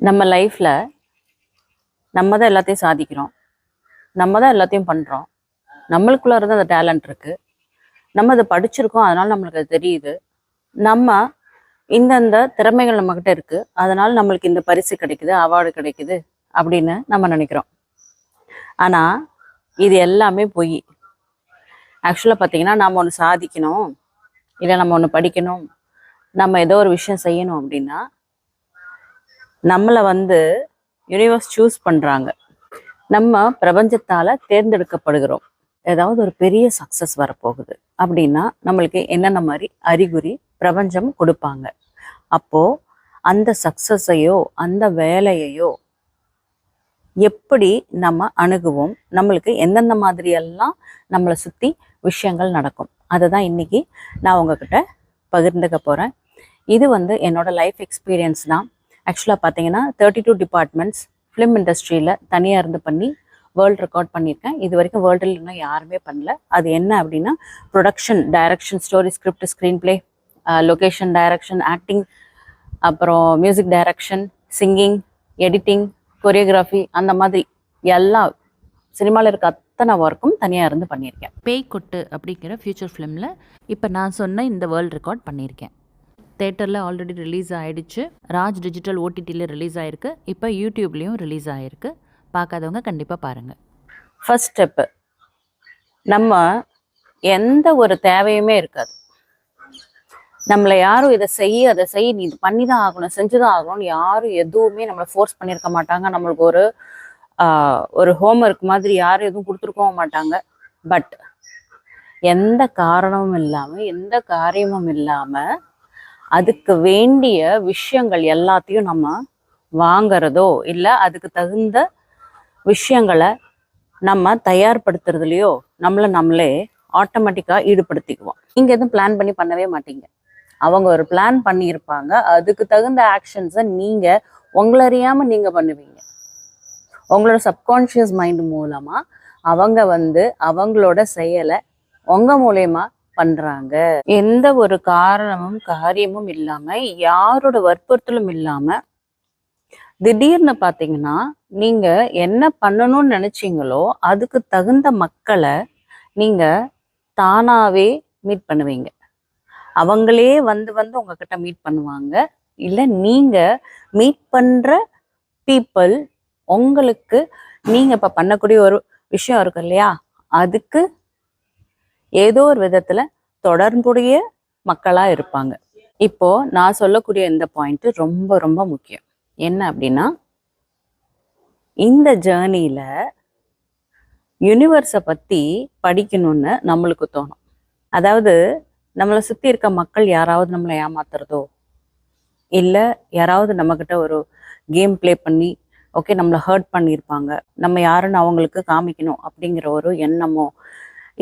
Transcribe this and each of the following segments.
நம்ம லைஃப்பில் நம்ம தான் எல்லாத்தையும் சாதிக்கிறோம். நம்ம தான் எல்லாத்தையும் பண்ணுறோம் நம்மளுக்குள்ளே இருந்து அந்த டேலண்ட் இருக்குது நம்ம அதை படிச்சிருக்கோம் அதனால் நம்மளுக்கு அது தெரியுது. நம்ம இந்தந்த திறமைகள் நம்மக்கிட்ட இருக்குது அதனால் நம்மளுக்கு இந்த பரிசு கிடைக்குது அவார்டு கிடைக்குது அப்படின்னு நம்ம நினைக்கிறோம். ஆனால் இது எல்லாமே பொய். ஆக்சுவலாக பார்த்தீங்கன்னா நாம் ஒன்று சாதிக்கணும் இல்லை நம்ம ஒன்று படிக்கணும் நம்ம ஏதோ ஒரு விஷயம் செய்யணும் அப்படின்னா நம்மளை வந்து யூனிவர்ஸ் சூஸ் பண்ணுறாங்க நம்ம பிரபஞ்சத்தால் தேர்ந்தெடுக்கப்படுகிறோம். ஏதாவது ஒரு பெரிய சக்ஸஸ் வரப்போகுது. அப்படின்னா நம்மளுக்கு என்னென்ன மாதிரி அறிகுறி பிரபஞ்சம் கொடுப்பாங்க. அப்போ அந்த சக்ஸஸையோ அந்த வேலையையோ எப்படி நம்ம அணுகுவோம்? நம்மளுக்கு எந்தெந்த மாதிரியெல்லாம் நம்மளை சுற்றி விஷயங்கள் நடக்கும்? அதை தான் இன்னைக்கு நான் உங்ககிட்ட பகிர்ந்துக்க போகிறேன் இது வந்து என்னோட லைஃப் எக்ஸ்பீரியன்ஸ் தான். ஆக்சுவலாக பார்த்தீங்கன்னா தேர்ட்டி டூ டிபார்ட்மெண்ட்ஸ் ஃபிலிம் இண்டஸ்ட்ரியில் தனியாக இருந்து பண்ணி வேர்ல்டு ரெக்கார்ட் பண்ணியிருக்கேன். இது வரைக்கும் வேர்ல்டில் இன்னும் யாருமே பண்ணல. அது என்ன அப்படின்னா production direction story script screenplay location direction acting அப்புறம் music direction singing editing choreography அந்த மாதிரி எல்லா சினிமாவில் இருக்க அத்தனை ஒர்க்கும் தனியாக இருந்து பண்ணியிருக்கேன். பேய் கொட்டு அப்படிங்கிற ஃபியூச்சர் ஃபிலிமில் இப்போ நான் சொன்ன இந்த வேர்ல்ட் ரெக்கார்ட் பண்ணியிருக்கேன். தேட்டரில் ஆல்ரெடி ரிலீஸ் ஆகிடுச்சு ராஜ் டிஜிட்டல் ஓடிடியில் ரிலீஸ் ஆகிருக்கு இப்போ யூடியூப்லேயும் ரிலீஸ் ஆகிருக்கு பார்க்காதவங்க கண்டிப்பாக பாருங்கள் ஃபஸ்ட் ஸ்டெப்பு நம்ம எந்த ஒரு தேவையுமே இருக்காது. நம்மளை யாரும் இதை செய்ய அதை செய் நீ இது பண்ணி தான் ஆகணும் செஞ்சு தான் ஆகணும்னு யாரும் எதுவுமே நம்மளை ஃபோர்ஸ் பண்ணியிருக்க மாட்டாங்க. நம்மளுக்கு ஒரு ஒரு ஹோம்ஒர்க் மாதிரி யாரும் எதுவும் கொடுத்துருக்கவும் மாட்டாங்க. பட் எந்த காரணமும் இல்லாமல் எந்த காரியமும் இல்லாமல் அதுக்கு வேண்டிய விஷயங்கள் எல்லாத்தையும் நம்ம வாங்கிறதோ இல்லை அதுக்கு தகுந்த விஷயங்களை நம்ம தயார்படுத்துறதுலையோ நம்மளை நம்மளே ஆட்டோமேட்டிக்காக ஈடுபடுத்திக்குவோம். நீங்கள் எதுவும் பிளான் பண்ணி பண்ணவே மாட்டீங்க. அவங்க ஒரு பிளான் பண்ணியிருப்பாங்க. அதுக்கு தகுந்த ஆக்ஷன்ஸை நீங்கள் உங்களை அறியாமல் நீங்கள் பண்ணுவீங்க. உங்களோட சப்கான்ஷியஸ் மைண்ட் மூலமாக அவங்க வந்து அவங்களோட செயலை உங்கள் மூலயமா பண்றாங்க. எந்த ஒரு காரணமும் காரியமும் இல்லாம யாரோட வற்புறுத்தலும் இல்லாம திடீர்னு பாத்தீங்கன்னா நீங்க என்ன பண்ணணும்னு நினைச்சீங்களோ அதுக்கு தகுந்த மக்களை நீங்க தானாவே மீட் பண்ணுவீங்க. அவங்களே வந்து வந்து உங்ககிட்ட மீட் பண்ணுவாங்க. இல்ல நீங்க மீட் பண்ற பீப்புள் உங்களுக்கு நீங்க இப்ப பண்ணக்கூடிய ஒரு விஷயம் இருக்கு இல்லையா? அதுக்கு ஏதோ ஒரு விதத்துல தொடர்புடைய மக்களா இருப்பாங்க. இப்போ நான் சொல்லக்கூடிய இந்த பாயிண்ட் ரொம்ப ரொம்ப முக்கியம். என்ன அப்படின்னா இந்த ஜேர்னியில யூனிவர்ஸை பத்தி படிக்கணும்னு நம்மளுக்கு தோணும். அதாவது நம்மளை சுத்தி இருக்க மக்கள் யாராவது நம்மளை ஏமாத்துறதோ இல்லை யாராவது நம்மக்கிட்ட ஒரு கேம் ப்ளே பண்ணி ஓகே நம்மளை ஹர்ட் பண்ணியிருப்பாங்க. நம்ம யாருன்னு அவங்களுக்கு காமிக்கணும் அப்படிங்கிற ஒரு எண்ணமோ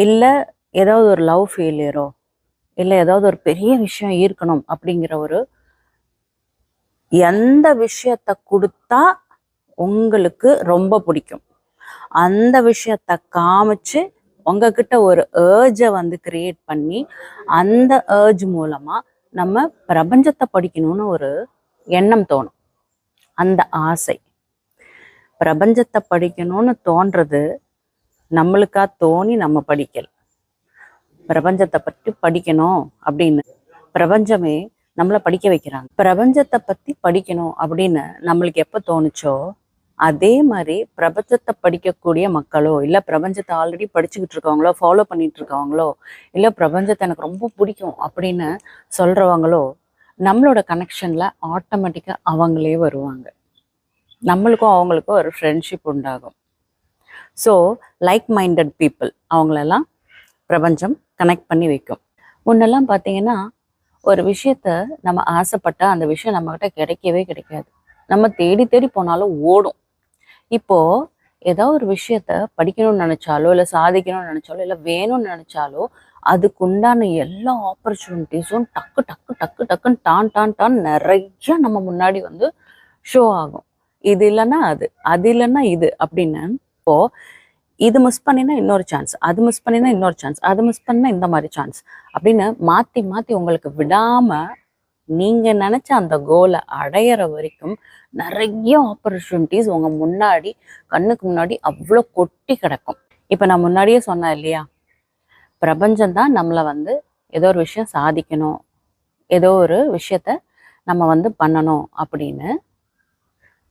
இல்லை ஏதாவது ஒரு லவ் ஃபெயிலியரோ இல்லை ஏதாவது ஒரு பெரிய விஷயம் ஈர்க்கணும் அப்படிங்கிற ஒரு எந்த விஷயத்த கொடுத்தா உங்களுக்கு ரொம்ப பிடிக்கும். அந்த விஷயத்த காமிச்சு உங்ககிட்ட ஒரு ஏர்ஜை வந்து கிரியேட் பண்ணி அந்த ஏர்ஜ் மூலமா நம்ம பிரபஞ்சத்தை படிக்கணும்னு ஒரு எண்ணம் தோணும். அந்த ஆசை. பிரபஞ்சத்தை படிக்கணும்னு தோன்றது நம்மளுக்கா தோணி நம்ம படிக்கல. பிரபஞ்சத்தை பற்றி படிக்கணும் அப்படின்னு. பிரபஞ்சமே நம்மளை படிக்க வைக்கிறாங்க. பிரபஞ்சத்தை பற்றி படிக்கணும் அப்படின்னு நம்மளுக்கு எப்போ தோணுச்சோ அதே மாதிரி பிரபஞ்சத்தை படிக்கக்கூடிய மக்களோ இல்லை பிரபஞ்சத்தை ஆல்ரெடி படிச்சுக்கிட்டு இருக்கவங்களோ ஃபாலோ பண்ணிட்டு இருக்கவங்களோ இல்லை பிரபஞ்சத்தை எனக்கு ரொம்ப பிடிக்கும் அப்படின்னு சொல்கிறவங்களோ நம்மளோட கனெக்ஷனில் ஆட்டோமேட்டிக்காக அவங்களே வருவாங்க. நம்மளுக்கும் அவங்களுக்கும் ஒரு ஃப்ரெண்ட்ஷிப் உண்டாகும். ஸோ லைக் மைண்டட் பீப்புள் அவங்களெல்லாம் பிரபஞ்சம் கனெக்ட் பண்ணி வைக்கும். முன்னெல்லாம் பார்த்தீங்கன்னா ஒரு விஷயத்த நம்ம ஆசைப்பட்டால் அந்த விஷயம் நம்மக்கிட்ட கிடைக்கவே கிடைக்காது. நம்ம தேடி தேடி போனாலும் ஓடும். இப்போ ஏதோ ஒரு விஷயத்த படிக்கணும்னு நினைச்சாலோ இல்லை சாதிக்கணும்னு நினைச்சாலோ இல்லை வேணும்னு நினைச்சாலோ அதுக்குண்டான எல்லா ஆப்பர்ச்சுனிட்டிஸும் டக்கு டக்கு டக்கு டக்குன்னு டான் டான் டான் நிறைய நம்ம முன்னாடி வந்து ஷோ ஆகும். இது இல்லைன்னா அது அது இல்லைன்னா இது அப்படின்னு இப்போ இது மிஸ் பண்ணினா இன்னொரு சான்ஸ் அது மிஸ் பண்ணினா இன்னொரு சான்ஸ் அது மிஸ் பண்ணா இந்த மாதிரி சான்ஸ் அப்படின்னு மாற்றி மாற்றி உங்களுக்கு விடாமல் நீங்கள் நினச்ச அந்த கோலை அடையிற வரைக்கும் நிறைய ஆப்பர்ச்சுனிட்டிஸ் உங்கள் முன்னாடி கண்ணுக்கு முன்னாடி அவ்வளோ கொட்டி கிடக்கும். இப்போ நான் முன்னாடியே சொன்னேன் இல்லையா? பிரபஞ்சம் தான் நம்மளை வந்து ஏதோ ஒரு விஷயம் சாதிக்கணும் ஏதோ ஒரு விஷயத்த நம்ம வந்து பண்ணணும் அப்படின்னு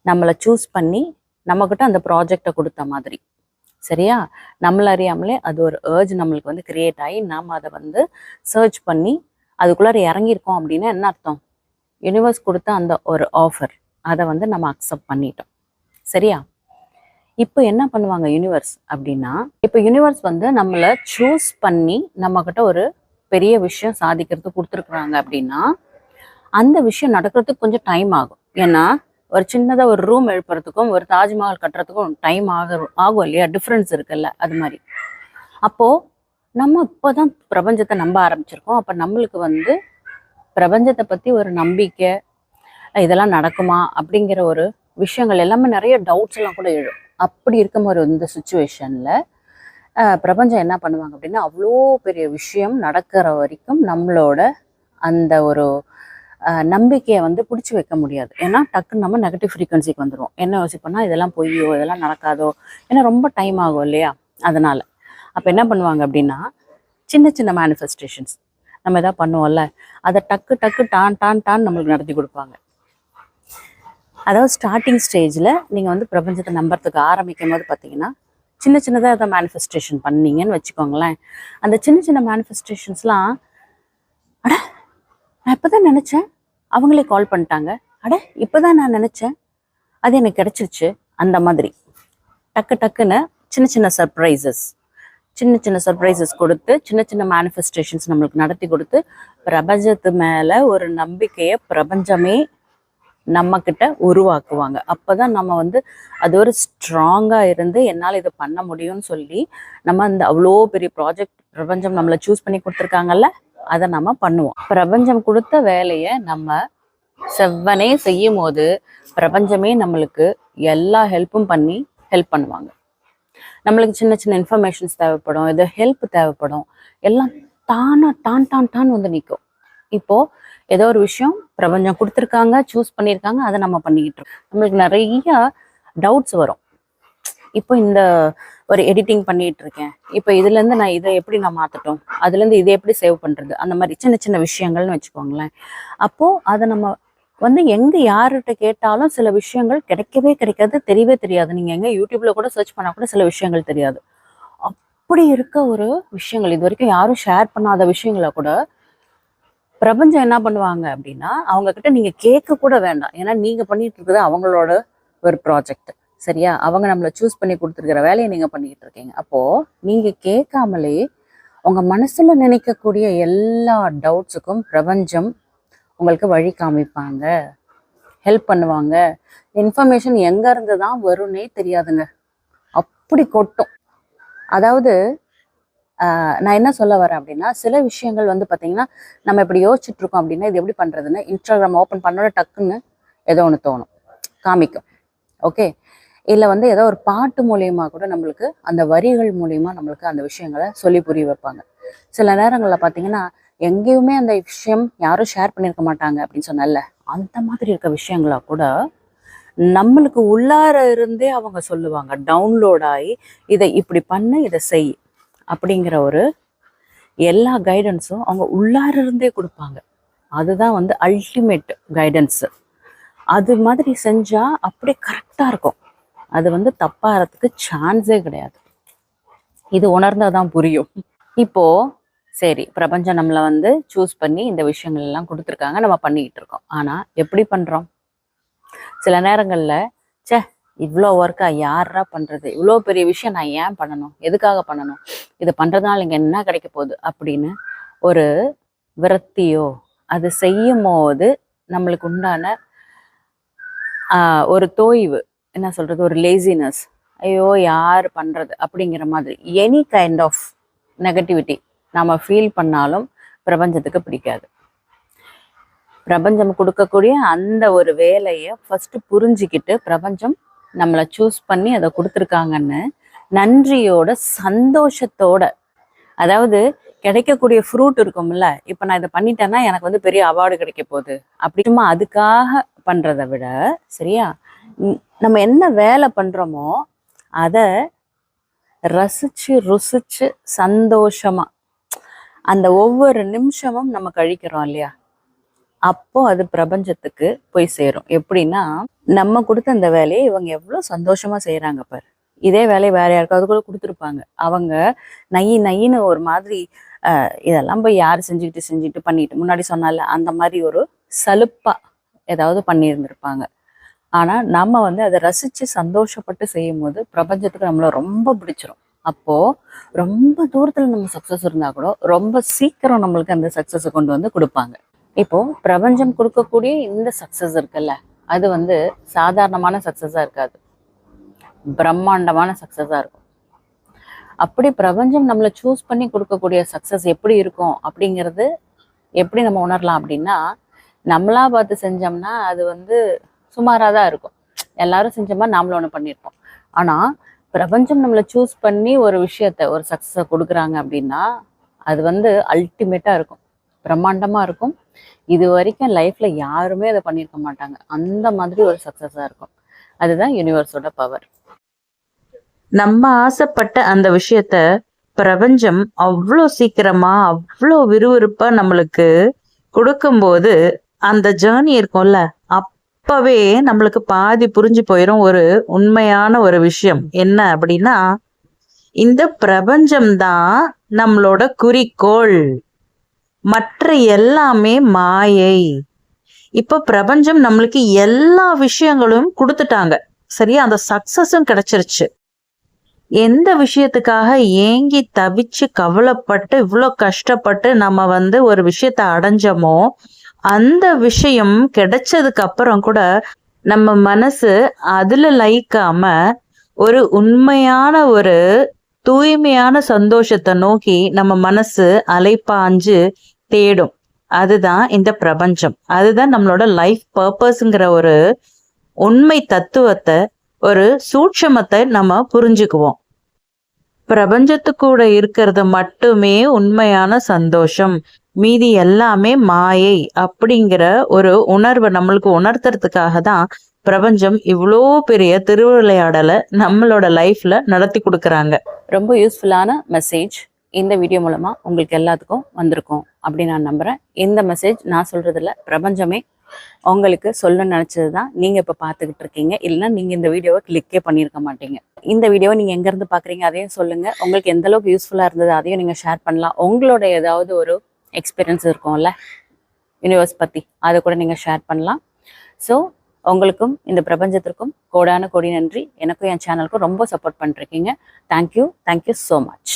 நம்மளை சூஸ் பண்ணி நம்மக்கிட்ட அந்த ப்ராஜெக்டை கொடுத்த மாதிரி. சரியா? நம்மள அறியாமலே அது ஒரு ஏர்ஜ் நம்மளுக்கு வந்து கிரியேட் ஆகி நாம் அதை வந்து சர்ச் பண்ணி அதுக்குள்ளார இறங்கியிருக்கோம் அப்படின்னா என்ன அர்த்தம்? யூனிவர்ஸ் கொடுத்த அந்த ஒரு ஆஃபர் அதை வந்து நம்ம அக்செப்ட் பண்ணிட்டோம். சரியா? இப்போ என்ன பண்ணுவாங்க யூனிவர்ஸ் அப்படின்னா இப்போ யூனிவர்ஸ் வந்து நம்மளை சூஸ் பண்ணி நம்மக்கிட்ட ஒரு பெரிய விஷயம் சாதிக்கிறதுக்கு கொடுத்துருக்குறாங்க அப்படின்னா அந்த விஷயம் நடக்கிறதுக்கு கொஞ்சம் டைம் ஆகும். ஏன்னா ஒரு சின்னதாக ஒரு ரூம் எழுப்புறதுக்கும் ஒரு தாஜ்மஹால் கட்டுறதுக்கும் டைம் ஆகும் ஆகும் இல்லையா? டிஃப்ரென்ஸ் இருக்குல்ல அது மாதிரி. அப்போது நம்ம இப்போ தான் பிரபஞ்சத்தை நம்ப ஆரம்பிச்சிருக்கோம். அப்போ நம்மளுக்கு வந்து பிரபஞ்சத்தை பற்றி ஒரு நம்பிக்கை இதெல்லாம் நடக்குமா? அப்படிங்கிற ஒரு விஷயங்கள் எல்லாமே நிறைய டவுட்ஸ் எல்லாம் கூட எழும். அப்படி இருக்கும் ஒரு இந்த சுச்சுவேஷனில் பிரபஞ்சம் என்ன பண்ணுவாங்க அப்படின்னா அவ்வளோ பெரிய விஷயம் நடக்கிற வரைக்கும் நம்மளோட அந்த ஒரு நம்பிக்கையை வந்து பிடிச்சி வைக்க முடியாது. ஏன்னா டக்குன்னு நம்ம நெகட்டிவ் ஃப்ரீக்வன்சிக்கு வந்துடுவோம் என்ன யோசிப்போம்னா இதெல்லாம் பொய்யோ இதெல்லாம் நடக்காதோ? ஏன்னா ரொம்ப டைம் ஆகும் இல்லையா? அதனால். அப்போ என்ன பண்ணுவாங்க அப்படின்னா சின்ன சின்ன மேனிஃபெஸ்டேஷன்ஸ் நம்ம எதாவது பண்ணுவோம்ல அதை டக்கு டக்கு டான் டான் டான் நம்மளுக்கு நடத்தி கொடுப்பாங்க. அதாவது ஸ்டார்டிங் ஸ்டேஜில் நீங்கள் வந்து பிரபஞ்சத்தை நம்புறதுக்கு ஆரம்பிக்கும் போது பார்த்தீங்கன்னா சின்ன சின்னதாக எதாவது மேனிஃபெஸ்டேஷன் பண்ணீங்கன்னு வச்சுக்கோங்களேன். அந்த சின்ன சின்ன மேனிஃபெஸ்டேஷன்ஸ்லாம் அட நான் இப்போ தான் நினச்சேன் அவங்களே கால் பண்ணிட்டாங்க. அட இப்போதான் நான் நினச்சேன். அது எனக்கு கிடச்சிருச்சு. அந்த மாதிரி. டக்கு டக்குன்னு சின்ன சின்ன சர்ப்ரைசஸ் சின்ன சின்ன சர்ப்ரைசஸ் கொடுத்து சின்ன சின்ன மேனிஃபெஸ்டேஷன்ஸ் நம்மளுக்கு நடத்தி கொடுத்து பிரபஞ்சத்து மேலே ஒரு நம்பிக்கையை பிரபஞ்சமே நம்மக்கிட்ட உருவாக்குவாங்க. அப்போ தான் நம்ம வந்து அது ஒரு ஸ்ட்ராங்காக இருந்து என்னால் இதை பண்ண முடியும்னு சொல்லி நம்ம அந்த அவ்வளோ பெரிய ப்ராஜெக்ட் பிரபஞ்சம் நம்மளை சூஸ் பண்ணி கொடுத்துருக்காங்கல்ல அதை நம்ம பண்ணுவோம். பிரபஞ்சம் கொடுத்த வேலையை நம்ம செவ்வனே செய்யும் போது பிரபஞ்சமே நம்மளுக்கு எல்லா ஹெல்ப்பும் பண்ணி ஹெல்ப் பண்ணுவாங்க. நம்மளுக்கு சின்ன சின்ன இன்ஃபர்மேஷன்ஸ் தேவைப்படும் இது ஹெல்ப் தேவைப்படும் எல்லாம் தானா டான் டான் டான் வந்து நிற்கும் இப்போ ஏதோ ஒரு விஷயம் பிரபஞ்சம் கொடுத்துருக்காங்க சூஸ் பண்ணியிருக்காங்க அதை நம்ம பண்ணிக்கிட்டு இருக்கோம். நம்மளுக்கு நிறைய டவுட்ஸ் வரும். இப்போ இந்த ஒரு எடிட்டிங் பண்ணிட்டு இருக்கேன் இப்போ இதுலேருந்து நான் இதை எப்படி நான் மாற்றட்டும் அதுலேருந்து இதை எப்படி சேவ் பண்ணுறது அந்த மாதிரி சின்ன சின்ன விஷயங்கள்னு வச்சுக்கோங்களேன். அப்போது அதை நம்ம வந்து எங்கே யார்கிட்ட கேட்டாலும் சில விஷயங்கள் கிடைக்கவே கிடைக்காது தெரியவே தெரியாது. நீங்கள் எங்கே யூடியூப்பில் கூட சர்ச் பண்ணால் கூட சில விஷயங்கள் தெரியாது. அப்படி இருக்க ஒரு விஷயங்கள் இது வரைக்கும் யாரும் ஷேர் பண்ணாத விஷயங்களை கூட பிரபஞ்சம் என்ன பண்ணுவாங்க அப்படின்னா அவங்க கிட்ட நீங்க கேட்க கூட வேண்டாம். ஏன்னா நீங்க பண்ணிட்டு இருக்கிறது அவங்களோட ஒரு ப்ராஜெக்ட் சரியா? அவங்க நம்மளை சூஸ் பண்ணி கொடுத்துருக்கிற வேலையை நீங்கள் பண்ணிக்கிட்டு இருக்கீங்க. அப்போது நீங்கள் கேட்காமலே உங்கள் மனசில் நினைக்கக்கூடிய எல்லா டவுட்ஸுக்கும் பிரபஞ்சம் உங்களுக்கு வழி காமிப்பாங்க. ஹெல்ப் பண்ணுவாங்க. இன்ஃபர்மேஷன் எங்கேருந்து தான் வரும்னே தெரியாதுங்க. அப்படி கொட்டும். அதாவது நான் என்ன சொல்ல வரேன் அப்படின்னா சில விஷயங்கள் வந்து பார்த்தீங்கன்னா நம்ம இப்படி யோசிச்சுட்டு இருக்கோம் அப்படின்னா இது எப்படி பண்ணுறதுன்னு இன்ஸ்டாகிராம் ஓப்பன் பண்ணோட டக்குன்னு ஏதோ ஒன்று தோணும். காமிக்கும். ஓகே இல்லை வந்து ஏதோ ஒரு பாட்டு மூலயமா கூட நம்மளுக்கு அந்த வரிகள் மூலியமாக நம்மளுக்கு அந்த விஷயங்களை சொல்லி புரிய வைப்பாங்க. சில நேரங்களில் பார்த்தீங்கன்னா எங்கேயுமே அந்த விஷயம் யாரும் ஷேர் பண்ணியிருக்க மாட்டாங்க அப்படின்னு சொன்னால அந்த மாதிரி இருக்க விஷயங்களா கூட நம்மளுக்கு உள்ளார இருந்தே அவங்க சொல்லுவாங்க டவுன்லோட் ஆகி இதை இப்படி பண்ணு இதை செய். அப்படிங்கிற ஒரு எல்லா கைடன்ஸும் அவங்க உள்ளார இருந்தே கொடுப்பாங்க. அதுதான் வந்து அல்டிமேட் கைடன்ஸு அது மாதிரி செஞ்சால் அப்படியே கரெக்டாக இருக்கும். அது வந்து தப்பாகிறதுக்கு சான்ஸே கிடையாது. இது உணர்ந்தால் தான் புரியும். இப்போது சரி பிரபஞ்சம் நம்மளை வந்து சூஸ் பண்ணி இந்த விஷயங்கள் எல்லாம் கொடுத்துருக்காங்க நம்ம பண்ணிக்கிட்டு இருக்கோம். ஆனால் எப்படி பண்ணுறோம் சில நேரங்களில் ச்சே இவ்வளோ ஒர்க்கா யாரா பண்ணுறது இவ்வளோ பெரிய விஷயம் நான் ஏன் பண்ணணும்? எதுக்காக பண்ணணும்? இது பண்ணுறதுனால இங்கே என்ன கிடைக்க போகுது? அப்படின்னு ஒரு விரக்தியோ அது செய்யும் போது நம்மளுக்கு உண்டான ஒரு தோய்வு என்ன சொல்கிறது ஒரு லேசினஸ் ஐயோ யார் பண்ணுறது அப்படிங்கிற மாதிரி. எனி கைண்ட் ஆஃப் நெகட்டிவிட்டி நாம் ஃபீல் பண்ணாலும் பிரபஞ்சத்துக்கு பிடிக்காது. பிரபஞ்சம் கொடுக்கக்கூடிய அந்த ஒரு வேலையை ஃபஸ்ட்டு புரிஞ்சுக்கிட்டு பிரபஞ்சம் நம்மளை சூஸ் பண்ணி அதை கொடுத்துருக்காங்கன்னு நன்றியோட சந்தோஷத்தோட அதாவது கிடைக்கக்கூடிய ஃப்ரூட் இருக்கும்ல இப்போ நான் இதை பண்ணிட்டேன்னா எனக்கு வந்து பெரிய அவார்டு கிடைக்க போகுது. அப்படி சும்மா அதுக்காக பண்ணுறதை விட சரியா? நம்ம என்ன வேலை பண்றோமோ அதை ரசிச்சு ருசிச்சு சந்தோஷமா அந்த ஒவ்வொரு நிமிஷமும் நம்ம கழிக்கிறோம் இல்லையா? அப்போ அது பிரபஞ்சத்துக்கு போய் சேரும். எப்படின்னா நம்ம கொடுத்த அந்த வேலையை இவங்க எவ்வளோ சந்தோஷமா செய்யறாங்க பாரு. இதே வேலையை வேற யாருக்காவது கூட கொடுத்துருப்பாங்க. அவங்க நையி நையின்னு ஒரு மாதிரி இதெல்லாம் போய் யார் செஞ்சுக்கிட்டு செஞ்சுட்டு பண்ணிட்டு முன்னாடி சொன்னால அந்த மாதிரி ஒரு சலுப்பா ஏதாவது பண்ணியிருந்திருப்பாங்க. ஆனால் நம்ம வந்து அதை ரசித்து சந்தோஷப்பட்டு செய்யும் போது பிரபஞ்சத்துக்கு நம்மளை ரொம்ப பிடிச்சிரும். அப்போது ரொம்ப தூரத்தில் நம்ம சக்ஸஸ் இருந்தால் கூட ரொம்ப சீக்கிரம் நம்மளுக்கு அந்த சக்ஸஸை கொண்டு வந்து கொடுப்பாங்க. இப்போது பிரபஞ்சம் கொடுக்கக்கூடிய இந்த சக்ஸஸ் இருக்குல்ல அது வந்து சாதாரணமான சக்ஸஸாக இருக்காது. பிரம்மாண்டமான சக்ஸஸாக இருக்கும். அப்படி பிரபஞ்சம் நம்மளை சூஸ் பண்ணி கொடுக்கக்கூடிய சக்ஸஸ் எப்படி இருக்கும் அப்படிங்கிறது எப்படி நம்ம உணரலாம் அப்படின்னா நம்மளா பார்த்து செஞ்சோம்னா அது வந்து சுமாராக தான் இருக்கும். எல்லாரும் செஞ்ச மாதிரி நாமளும் ஒன்று பண்ணியிருப்போம் ஆனால் பிரபஞ்சம் நம்மளை சூஸ் பண்ணி ஒரு விஷயத்த ஒரு சக்ஸஸை கொடுக்குறாங்க அப்படின்னா அது வந்து அல்டிமேட்டாக இருக்கும். பிரம்மாண்டமாக இருக்கும். இது வரைக்கும் லைஃப்ல யாருமே அதை பண்ணியிருக்க மாட்டாங்க. அந்த மாதிரி ஒரு சக்ஸஸாக இருக்கும். அதுதான் யூனிவர்ஸோட பவர் நம்ம ஆசைப்பட்ட அந்த விஷயத்த பிரபஞ்சம் அவ்வளோ சீக்கிரமா அவ்வளோ விறுவிறுப்பா நம்மளுக்கு கொடுக்கும்போது அந்த ஜேர்னி இருக்கும்ல அப் அப்பவே நம்மளுக்கு பாதி புரிஞ்சு போயிடும் ஒரு உண்மையான ஒரு விஷயம். என்ன அப்படின்னா இந்த பிரபஞ்சம்தான் நம்மளோட குறிக்கோள். மற்ற எல்லாமே மாயை. இப்ப பிரபஞ்சம் நம்மளுக்கு எல்லா விஷயங்களும் கொடுத்துட்டாங்க. சரியா? அந்த சக்சஸும் கிடைச்சிருச்சு. எந்த விஷயத்துக்காக ஏங்கி தவிச்சு கவலைப்பட்டு இவ்வளோ கஷ்டப்பட்டு நம்ம வந்து ஒரு விஷயத்த அடைஞ்சோமோ அந்த விஷயம் கிடைச்சதுக்கு அப்புறம் கூட நம்ம மனசு அதுல லயிக்காம ஒரு உண்மையான ஒரு தூய்மையான சந்தோஷத்தை நோக்கி நம்ம மனசு அலைப்பாஞ்சு தேடும். அதுதான் இந்த பிரபஞ்சம். அதுதான் நம்மளோட லைஃப் பர்பஸ்ங்கிற ஒரு உண்மை தத்துவத்தை ஒரு சூட்சமத்தை நம்ம புரிஞ்சுக்குவோம். பிரபஞ்சத்துக்கூட இருக்கிறது மட்டுமே உண்மையான சந்தோஷம். மீதி எல்லாமே மாயை அப்படிங்கிற ஒரு உணர்வை நம்மளுக்கு உணர்த்துறதுக்காக தான் பிரபஞ்சம் இவ்வளோ பெரிய திருவிளையாடலை நம்மளோட லைஃப்ல நடத்தி கொடுக்குறாங்க. ரொம்ப யூஸ்ஃபுல்லான மெசேஜ் இந்த வீடியோ மூலமா உங்களுக்கு எல்லாத்துக்கும் வந்திருக்கும் அப்படின்னு நான் நம்புறேன். இந்த மெசேஜ் நான் சொல்றதில்ல பிரபஞ்சமே உங்களுக்கு சொல்ல நினைச்சது தான் நீங்க இப்ப பார்த்துக்கிட்டு இருக்கீங்க. இல்லைன்னா நீங்க இந்த வீடியோவை கிளிக்கே பண்ணியிருக்க மாட்டீங்க. இந்த வீடியோவை நீங்க எங்க இருந்து பாக்குறீங்க அதையும் சொல்லுங்க. உங்களுக்கு எந்த அளவுக்கு யூஸ்ஃபுல்லா இருந்தது அதையும் நீங்க ஷேர் பண்ணலாம். உங்களோட ஏதாவது ஒரு எக்ஸ்பீரியன்ஸ் இருக்கும்ல யூனிவர்ஸ் பத்தி அதை கூட நீங்க ஷேர் பண்ணலாம். ஸோ உங்களுக்கும் இந்த பிரபஞ்சத்திற்கும் கோடான கோடி நன்றி. எனக்கும் என் சேனலுக்கும் ரொம்ப சப்போர்ட் பண்ணிருக்கீங்க. Thank you thank you so much